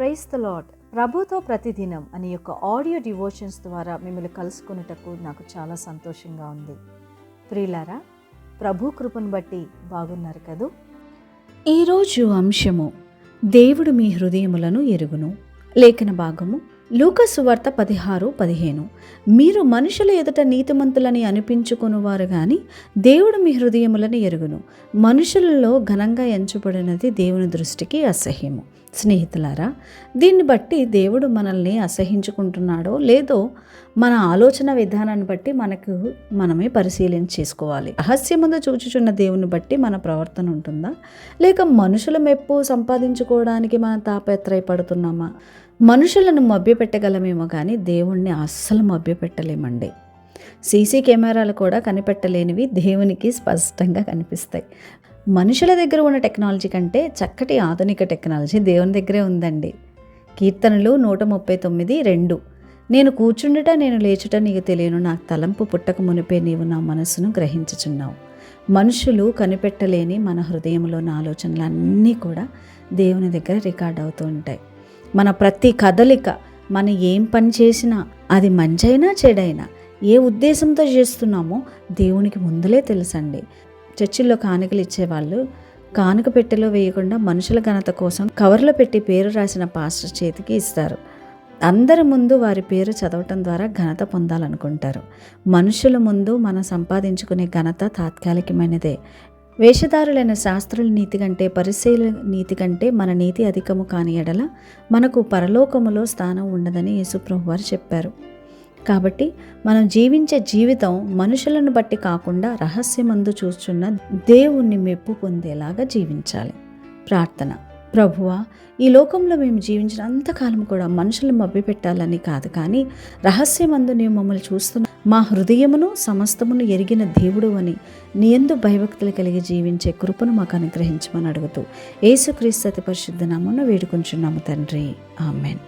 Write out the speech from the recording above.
Price the lord ప్రభుతో ప్రతిదినం అనే యొక్క ఆడియో డివోషన్స్ ద్వారా మిమ్మల్ని కలుసుకున్నటకు నాకు చాలా సంతోషంగా ఉంది. ప్రియులారా ప్రభు కృపను బట్టి బాగున్నారు కదూ? ఈరోజు అంశము దేవుడు మీ హృదయములను ఎరుగును. లేఖన భాగము లూకసు వార్త పదిహారు పదిహేను. మీరు మనుషుల ఎదుట నీతిమంతులని అనిపించుకునివారు గాని దేవుడు మీ హృదయములను ఎరుగును. మనుషులలో ఘనంగా ఎంచబడినది దేవుని దృష్టికి అసహ్యము. స్నేహితులారా దీన్ని బట్టి దేవుడు మనల్ని అసహించుకుంటున్నాడో లేదో మన ఆలోచన విధానాన్ని బట్టి మనకు మనమే పరిశీలన చేసుకోవాలి. రహస్యముందు చూచుచున్న దేవుని బట్టి మన ప్రవర్తన ఉంటుందా? లేక మనుషుల మెప్పు సంపాదించుకోవడానికి మనం తాపత్రయపడుతున్నామా? మనుషులను మభ్యపెట్టగలమేమో కానీ దేవుణ్ణి అస్సలు మభ్యపెట్టలేమండి. సీసీ కెమెరాలు కూడా కనిపెట్టలేనివి దేవునికి స్పష్టంగా కనిపిస్తాయి. మనుషుల దగ్గర ఉన్న టెక్నాలజీ కంటే చక్కటి ఆధునిక టెక్నాలజీ దేవుని దగ్గరే ఉందండి. కీర్తనలు నూట ముప్పై తొమ్మిది రెండు. నేను కూర్చుండుట నేను లేచుట నీకు తెలియను నాకు తలంపు పుట్టక మునిపే నీవు నా మనస్సును గ్రహించుచున్నావు. మనుషులు కనిపెట్టలేని మన హృదయంలోని ఆలోచనలు అన్నీ కూడా దేవుని దగ్గర రికార్డ్ అవుతూ ఉంటాయి. మన ప్రతి కదలిక మనం ఏం పని చేసినా అది మంచైనా చెడైనా ఏ ఉద్దేశంతో చేస్తున్నామో దేవునికి ముందులే తెలుసండి. చర్చిల్లో కానుకలు ఇచ్చేవాళ్ళు కానుక పెట్టెలో వేయకుండా మనుషుల ఘనత కోసం కవర్లో పెట్టి పేరు రాసిన పాస్టర్ చేతికి ఇస్తారు. అందరి ముందు వారి పేరు చదవటం ద్వారా ఘనత పొందాలనుకుంటారు. మనుషుల ముందు మనం సంపాదించుకునే ఘనత తాత్కాలికమైనదే. వేషధారులైన శాస్త్రుల నీతి కంటే పరిశీల నీతి కంటే మన నీతి అధికము కాని ఎడల మనకు పరలోకములో స్థానం ఉండదని యేసుప్రభు వారు చెప్పారు. కాబట్టి మనం జీవించే జీవితం మనుషులను బట్టి కాకుండా రహస్యమందు చూస్తున్న దేవుణ్ణి మెప్పు పొందేలాగా జీవించాలి. ప్రార్థన. ప్రభువా ఈ లోకంలో మేము జీవించిన అంతకాలం కూడా మనుషులను మభ్యపెట్టాలని కాదు కానీ రహస్యమందు నీవు మమ్మల్ని చూస్తున్న మా హృదయమును సమస్తమును ఎరిగిన దేవుడు అని నీ ఎందు భయభక్తులు కలిగి జీవించే కృపను మాకు అనుగ్రహించమని అడుగుతూ యేసుక్రీస్తు అతి పరిశుద్ధ నామను వేడుకుంటున్నాము తండ్రి. ఆమెన్.